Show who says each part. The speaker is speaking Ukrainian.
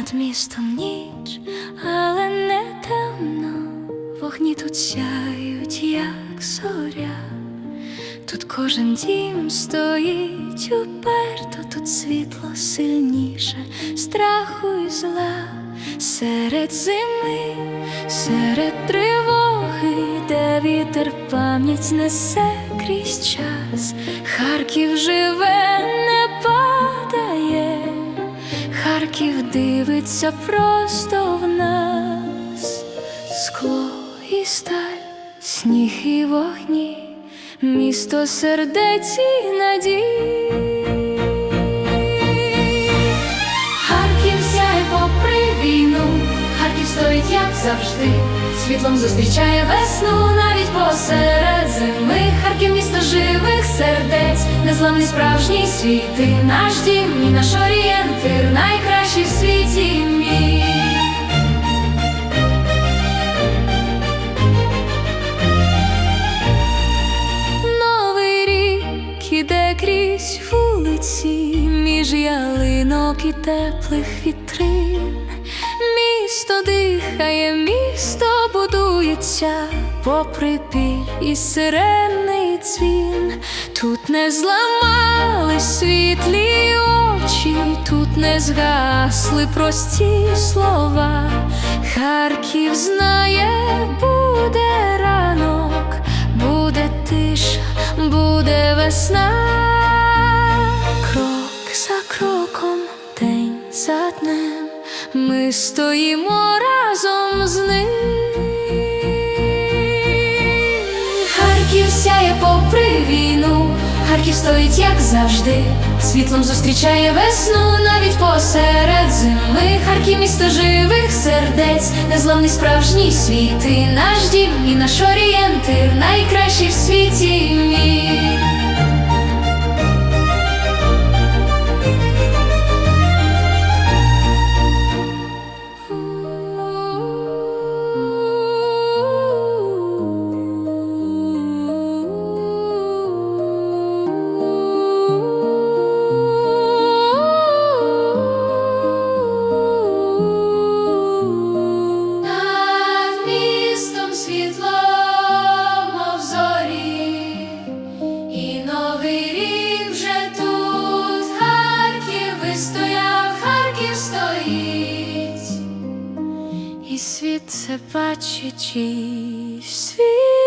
Speaker 1: над містом ніч, але не темно, вогні тут сяють, як зоря. Тут кожен дім стоїть уперто, тут світло сильніше, страху і зла, серед зими, серед тривоги, де вітер пам'ять несе крізь час, Харків живе, Харків просто в нас, скло і сталь, сніг і вогні. Місто сердець і надій. Харків сяє попри війну, Харків стоїть, як завжди, світлом зустрічає весну навіть посеред зими. Харків місто живих сердець, незламний справжній світ, Ти наш дім, і наш орієнтир, найкращий теплих вітрин. Місто дихає, місто будується, попри біль і сиренний дзвін. Тут не зламали світлі очі, тут не згасли прості слова. Харків знає, буде стоїмо разом з ним. Харків сяє попри війну, Харків стоїть, як завжди, світлом зустрічає весну навіть посеред зими. Харків місто живих сердець, незламний справжній світ, і наш дім, і наш орієнтир, новий рік вже тут. Харків вистояв, Харків стоїть, і світ це бачить, і світ